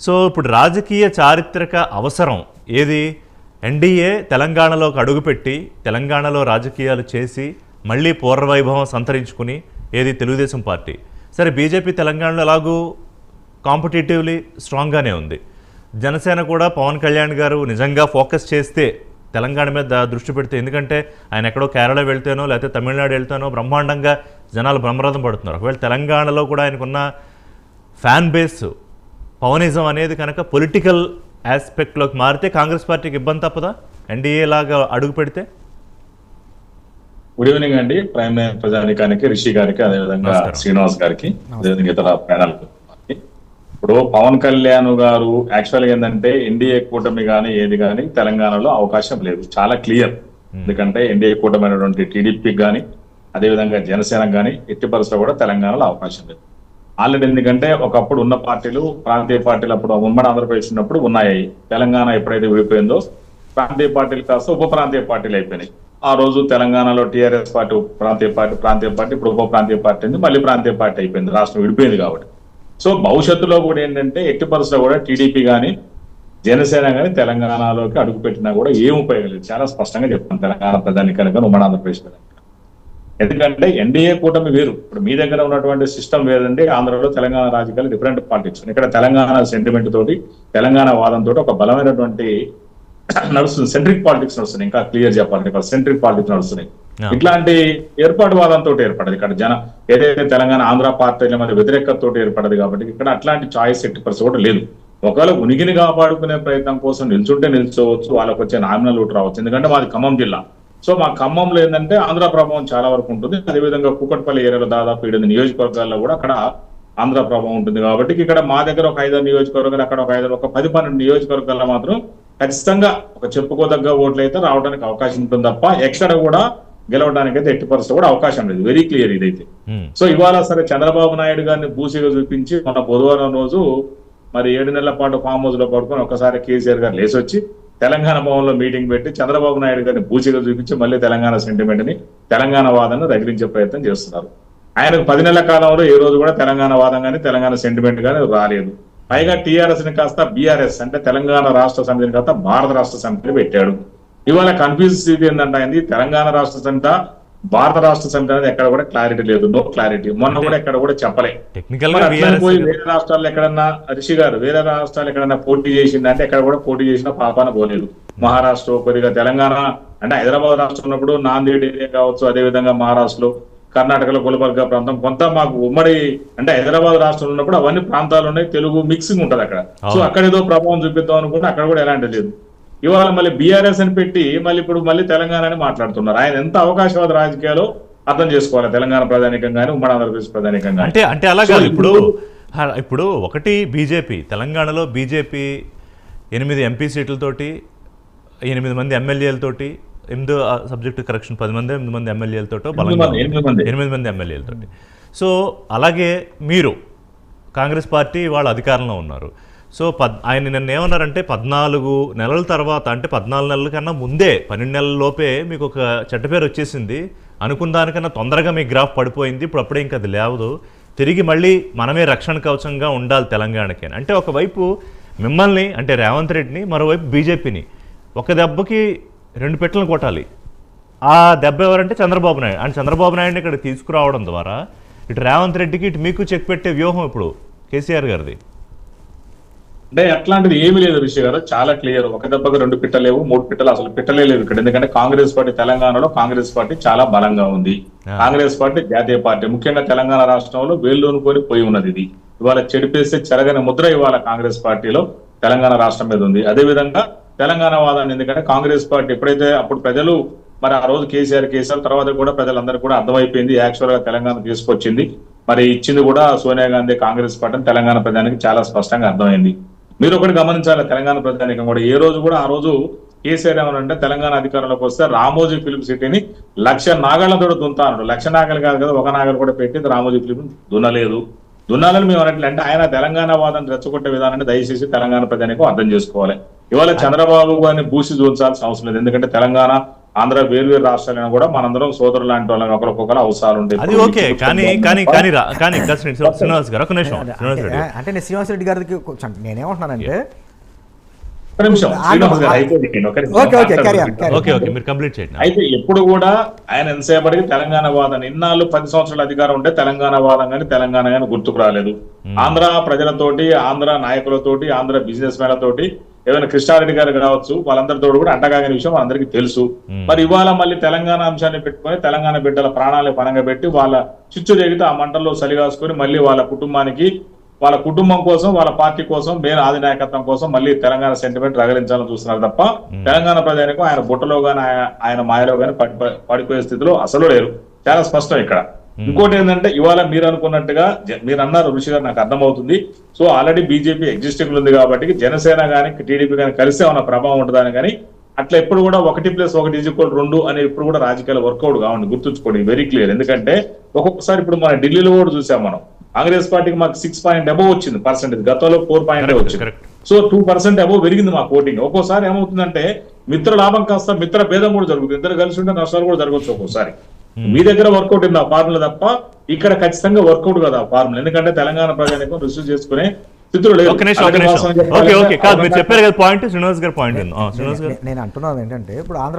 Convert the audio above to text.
So ఇప్పుడు రాజకీయ చారిత్రక అవసరం ఏది? ఎన్డీఏ తెలంగాణలోకి అడుగుపెట్టి తెలంగాణలో రాజకీయాలు చేసి మళ్ళీ పూర్వవైభవం సంతరించుకుని ఏది? తెలుగుదేశం పార్టీ. సరే బీజేపీ తెలంగాణలో ఎలాగూ కాంపిటేటివ్లీ స్ట్రాంగ్గానే ఉంది. జనసేన కూడా పవన్ కళ్యాణ్ గారు నిజంగా ఫోకస్ చేస్తే తెలంగాణ మీద దృష్టి పెడితే ఎందుకంటే ఆయన ఎక్కడో కేరళ వెళ్తేనో లేకపోతే తమిళనాడు వెళ్తేనో బ్రహ్మాండంగా జనాలు బ్రహ్మరథం పడుతున్నారు. ఒకవేళ తెలంగాణలో కూడా ఆయనకున్న ఫ్యాన్ బేస్ పవనిజం అనేది కనుక పొలిటికల్ ఆస్పెక్ట్లోకి మారితే కాంగ్రెస్ పార్టీకి ఇబ్బంది తప్పదా? ఎన్డీఏ లాగా అడుగు పెడితే? గుడ్ ఈవినింగ్ అండి. ప్రైమ్ ప్రజానికానికి రిషి గారికి అదేవిధంగా. శ్రీనివాస్ గారికి అదేవిధంగా ఇతర ప్యానల్ ఇప్పుడు పవన్ కళ్యాణ్ గారు యాక్చువల్గా ఏంటంటే ఎన్డీఏ కూటమి కానీ ఏది కానీ తెలంగాణలో అవకాశం లేదు. చాలా క్లియర్ ఎందుకంటే ఎన్డీఏ కూటమి అయినటువంటి టీడీపీకి కానీ అదేవిధంగా జనసేనకు కానీ ఎట్టి పరిస్థితుల్లో కూడా తెలంగాణలో అవకాశం లేదు. ఆల్రెడీ ఎందుకంటే ఒకప్పుడు ఉన్న పార్టీలు ప్రాంతీయ పార్టీలు అప్పుడు ఉమ్మడి ఆంధ్రప్రదేశ్ ఉన్నప్పుడు ఉన్నాయి. తెలంగాణ ఎప్పుడైతే విడిపోయిందో ప్రాంతీయ పార్టీలు కాస్త ఉప ప్రాంతీయ పార్టీలు అయిపోయినాయి. ఆ రోజు తెలంగాణలో టీఆర్ఎస్ పార్టీ ప్రాంతీయ పార్టీ ప్రాంతీయ పార్టీ ఇప్పుడు ఉప ప్రాంతీయ పార్టీ అయింది మళ్ళీ ప్రాంతీయ పార్టీ అయిపోయింది రాష్ట్రం విడిపోయింది కాబట్టి. సో భవిష్యత్తులో కూడా ఏంటంటే ఎట్టి పరిస్థితుల్లో కూడా టీడీపీ కానీ జనసేన కానీ తెలంగాణలోకి అడుగుపెట్టినా కూడా ఏం ఉపయోగం లేదు. చాలా స్పష్టంగా చెప్తాను తెలంగాణ ప్రధాని కనుక ఉమ్మడి ఆంధ్రప్రదేశ్ ఎందుకంటే ఎన్డీఏ కూటమి వేరు. ఇప్పుడు మీ దగ్గర ఉన్నటువంటి సిస్టమ్ వేరండి. ఆంధ్రలో తెలంగాణ రాజకీయాలు డిఫరెంట్ పాలిటిక్స్. ఇక్కడ తెలంగాణ సెంటిమెంట్ తోటి తెలంగాణ వాదంతో ఒక బలమైనటువంటి నడుస్తుంది. సెంట్రిక్ పాలిటిక్స్ నడుస్తుంది. ఇంకా క్లియర్ చెప్పాలంటే ఇక్కడ సెంట్రిక్ పాలిటిక్స్ నడుస్తున్నాయి. ఇట్లాంటి ఏర్పాటు వాదంతో ఏర్పడదు. ఇక్కడ జన ఏదైతే తెలంగాణ ఆంధ్ర పార్టీల మీద వ్యతిరేకతతో ఏర్పడదు కాబట్టి ఇక్కడ అట్లాంటి చాయిస్ ఎట్టి పరిస్థితి కూడా లేదు. ఒకవేళ ఉనికిని కాపాడుకునే ప్రయత్నం కోసం నిల్చుంటే నిల్చోవచ్చు. వాళ్ళకి వచ్చే నామినల్ ఓటు రావచ్చు. ఎందుకంటే మాది ఖమ్మం జిల్లా. సో మా ఖమ్మంలో ఏంటంటే ఆంధ్ర ప్రభావం చాలా వరకు ఉంటుంది. అదేవిధంగా కూకట్పల్లి ఏరియాలో దాదాపు ఏడు నియోజకవర్గాల్లో కూడా అక్కడ ఆంధ్ర ప్రభావం ఉంటుంది కాబట్టి ఇక్కడ మా దగ్గర ఒక ఐదారు నియోజకవర్గాలు అక్కడ ఒక ఐదారు ఒక పది పన్నెండు నియోజకవర్గాల్లో మాత్రం ఖచ్చితంగా ఒక చెప్పుకోదగ్గ ఓట్లు అయితే రావడానికి అవకాశం ఉంటుంది తప్ప ఎక్కడ కూడా గెలవడానికి అయితే ఎట్టి పరిస్థితి కూడా అవకాశం లేదు. వెరీ క్లియర్ ఇదైతే. హ్మ్. సో ఇవాళ సరే చంద్రబాబు నాయుడు గారిని బూసిగా చూపించి మన బుధవారం రోజు మరి ఏడు నెలల పాటు ఫామ్ హౌస్లో పడుకొని ఒకసారి కేసీఆర్ గారు లేచి వచ్చి తెలంగాణ భవన్లో మీటింగ్ పెట్టి చంద్రబాబు నాయుడు గారిని బూసిగా చూపించి మళ్ళీ తెలంగాణ సెంటిమెంట్ని తెలంగాణ వాదనను రగిలించే ప్రయత్నం చేస్తున్నారు. ఆయనకు పది నెలల కాలంలో ఏ రోజు కూడా తెలంగాణ వాదం కానీ తెలంగాణ సెంటిమెంట్ కానీ రాలేదు. పైగా టీఆర్ఎస్ని కాస్త బీఆర్ఎస్ అంటే తెలంగాణ రాష్ట్ర సమితిని కాస్త భారత రాష్ట్ర సమితిని పెట్టాడు. ఇవాళ కన్ఫ్యూజ్ స్థితి ఏంటంటే తెలంగాణ రాష్ట్ర సమిత భారత రాష్ట్ర సమితి అనేది ఎక్కడ కూడా క్లారిటీ లేదు నో క్లారిటీ మొన్న కూడా ఎక్కడ కూడా చెప్పలే. పోయి వేరే రాష్ట్రాల్లో ఎక్కడన్నా రిషి గారు వేరే రాష్ట్రాలు ఎక్కడన్నా పోటీ చేసిందంటే ఎక్కడ కూడా పోటీ చేసిన పాపాన పోలేదు. మహారాష్ట్ర కొద్దిగా తెలంగాణ అంటే హైదరాబాద్ రాష్ట్రం ఉన్నప్పుడు నాందేడ్ ఏరియా కావచ్చు అదే విధంగా మహారాష్ట్రలో కర్ణాటకలో గుల్బర్గా ప్రాంతం కొంత మాకు ఉమ్మడి అంటే హైదరాబాద్ రాష్ట్రంలో ఉన్నప్పుడు అవన్నీ ప్రాంతాలు ఉన్నాయి తెలుగు మిక్సింగ్ ఉంటది అక్కడ. సో. అక్కడ ఏదో ప్రభావం చూపిద్దాం అనుకుంటే అక్కడ కూడా ఎలాంటి లేదు. ఇవాళ మళ్ళీ బీఆర్ఎస్ అని పెట్టి మళ్ళీ ఇప్పుడు మళ్ళీ తెలంగాణ అని మాట్లాడుతున్నారు. ఆయన ఎంత అవకాశవాద రాజకీయాలు అర్థం చేసుకోవాలి తెలంగాణ ప్రధానికం కానీ ఉమ్మడి ఆంధ్రప్రదేశ్ ప్రధానికం అంటే అంటే అలా కాదు. ఇప్పుడు ఇప్పుడు- ఒకటి బీజేపీ తెలంగాణలో బీజేపీ ఎనిమిది ఎంపీ సీట్లతోటి ఎనిమిది మంది ఎమ్మెల్యేలతోటి ఎనిమిదో సబ్జెక్ట్ కరెక్షన్ పది మంది ఎనిమిది మంది ఎమ్మెల్యేలతోటో బలంగా మంది, ఎనిమిది మంది. ఎనిమిది మంది ఎమ్మెల్యేలతోటి సో అలాగే మీరు కాంగ్రెస్ పార్టీ వాళ్ళు అధికారంలో ఉన్నారు. సో పద్ ఆయన నిన్న ఏమన్నారంటే పద్నాలుగు నెలల తర్వాత అంటే పద్నాలుగు నెలల కన్నా ముందే పన్నెండు నెలల లోపే మీకు ఒక చెడ్డ పేరు వచ్చేసింది. అనుకున్న దానికన్నా తొందరగా మీ గ్రాఫ్ పడిపోయింది. ఇప్పుడు అప్పుడే ఇంకా అది లేవదు. తిరిగి మళ్ళీ మనమే రక్షణ కవచంగా ఉండాలి తెలంగాణకి అంటే ఒకవైపు మిమ్మల్ని అంటే రేవంత్ రెడ్డిని మరోవైపు బీజేపీని. ఒక దెబ్బకి రెండు పెట్టలను కొట్టాలి. ఆ దెబ్బ ఎవరంటే చంద్రబాబు నాయుడు. అండ్ చంద్రబాబు నాయుడిని ఇక్కడ తీసుకురావడం ద్వారా ఇటు రేవంత్ రెడ్డికి ఇటు మీకు చెక్ పెట్టే వ్యూహం ఇప్పుడు కేసీఆర్ గారిది. అంటే అట్లాంటిది ఏమీ లేదు రిషి గారు. చాలా క్లియర్. ఒక దెబ్బకు రెండు పిట్టలేవు మూడు పిట్టలు అసలు పిట్టలే లేవు ఇక్కడ. ఎందుకంటే కాంగ్రెస్ పార్టీ తెలంగాణలో కాంగ్రెస్ పార్టీ చాలా బలంగా ఉంది. కాంగ్రెస్ పార్టీ జాతీయ పార్టీ. ముఖ్యంగా తెలంగాణ రాష్ట్రంలో వేళ్ళూనుకొని పోయి ఉన్నది ఇది. ఇవాళ చెడిపేస్తే చెరగని ముద్ర ఇవాళ కాంగ్రెస్ పార్టీలో తెలంగాణ రాష్ట్రం మీద ఉంది. అదే విధంగా తెలంగాణ వాదాన్ని ఎందుకంటే కాంగ్రెస్ పార్టీ ఎప్పుడైతే అప్పుడు ప్రజలు మరి ఆ రోజు కేసీఆర్ కేసీఆర్ తర్వాత కూడా ప్రజలందరూ కూడా అర్థమైపోయింది. యాక్చువల్గా తెలంగాణ తీసుకొచ్చింది. మరి ఇచ్చింది కూడా సోనియా గాంధీ కాంగ్రెస్ పార్టీ అని తెలంగాణ ప్రజానికి చాలా స్పష్టంగా అర్థమైంది. మీరు ఒకటి గమనించాలి తెలంగాణ ప్రజానికం కూడా. ఏ రోజు కూడా ఆ రోజు కేసీఆర్ ఏమనంటే తెలంగాణ అధికారంలోకి వస్తే రామోజీ ఫిలిం సిటీని లక్ష నాగళ్ళతో దుంతాను లక్ష నాగలు కాదు కదా ఒక నాగలు కూడా పెట్టి రామోజీ ఫిలిం దున్నలేదు. దున్నాలని మేము అంటే ఆయన తెలంగాణ వాదన రెచ్చగొట్టే విధానాన్ని దయచేసి తెలంగాణ ప్రజానికం అర్థం చేసుకోవాలి. ఇవాళ చంద్రబాబు గారిని బూసి చూచాల్సిన అవసరం లేదు. ఎందుకంటే తెలంగాణ ఆంధ్ర వేరు వేరు రాష్ట్రాలైనా కూడా మనందరం సోదరులు లాంటి వాళ్ళం ఒకరికొకరు అవసరాలు ఉంటాయి అది ఓకే కానీ కానీ కానీ కానీ శ్రీనివాస్ గారు ఒక నిమిషం శ్రీనివాస్ అంటే రెడ్డి అంటే నేను శ్రీనివాస్ రెడ్డి గారికి కొంచెం నేనేమంటున్నానంటే అయితే ఎప్పుడు కూడా ఆయన ఎంతసేపటికి తెలంగాణ వాదన ఇన్నాళ్ళు పది సంవత్సరాల అధికారం ఉంటే తెలంగాణ వాదం కానీ తెలంగాణ కానీ గుర్తుకు రాలేదు. ఆంధ్ర ప్రజలతోటి ఆంధ్ర నాయకులతోటి ఆంధ్ర బిజినెస్ మ్యాన్లతోటి ఏదైనా కృష్ణారెడ్డి గారు కావచ్చు వాళ్ళందరితో కూడా అంటగాగిన విషయం మనందరికీ తెలుసు. మరి ఇవాళ మళ్ళీ తెలంగాణ అంశాన్ని పెట్టుకొని తెలంగాణ బిడ్డల ప్రాణాలు పనంగా పెట్టి వాళ్ళ చిచ్చు రేగితే ఆ మంటల్లో సలిగాసుకొని మళ్ళీ వాళ్ళ కుటుంబానికి వాళ్ళ కుటుంబం కోసం వాళ్ళ పార్టీ కోసం మేర అధినాయకత్వం కోసం మళ్ళీ తెలంగాణ సెంటిమెంట్ రగలించాలని చూస్తున్నారు తప్ప తెలంగాణ ప్రజలకు ఆయన బుట్టలో గాని ఆయన- మాయలో గాని పడి- పడిపోయే స్థితిలో అసలు లేరు. చాలా స్పష్టం ఇక్కడ. ఇంకోటి ఏంటంటే ఇవాళ మీరు అనుకున్నట్టుగా మీరు అన్నారు ఋషి గారు నాకు అర్థమవుతుంది. సో ఆల్రెడీ బీజేపీ ఎగ్జిస్టింగ్ ఉంది కాబట్టి జనసేన గాని టీడీపీ గాని కలిసే ఉన్న ప్రభావం ఉంటుందని కానీ అట్లా ఎప్పుడు కూడా ఒకటి ప్లస్ ఒకటి ఈజ్ ఈక్వల్ రెండు అని ఇప్పుడు కూడా రాజకీయాలు వర్కౌట్ కావండి గుర్తుంచుకోండి వెరీ క్లియర్ ఎందుకంటే ఒక్కొక్కసారి ఇప్పుడు మన ఢిల్లీలో కూడా చూసాం మనం. కాంగ్రెస్ పార్టీకి మాకు సిక్స్ పాయింట్ అబౌవ్ వచ్చింది పర్సెంటేజ్ గతంలో ఫోర్ పాయింట్ వచ్చింది. సో టూ పర్సెంట్ అబౌవ్ పెరిగింది మా ఓటింగ్ ఒక్కోసారి ఏమవుతుందంటే మిత్ర లాభం కాస్త మిత్ర భేదం కూడా జరుగుతుంది. ఇద్దరు కలిసి ఉంటే నష్టాలు కూడా జరగవచ్చు ఒక్కోసారి. మీ దగ్గర వర్కౌట్ ఉంది ఆ ఫార్ములా తప్ప ఇక్కడ ఖచ్చితంగా వర్కౌట్ కదా ఆ ఫార్ములా. ఎందుకంటే తెలంగాణ ప్రజానికి రిసీవ్ చేసుకునే స్థితిలో చెప్పారు కదా పాయింట్ శ్రీనివాస్ గారు పాయింట్. శ్రీనివాస్ గారు నేను అంటున్నది ఏంటంటే ఇప్పుడు ఆంధ్ర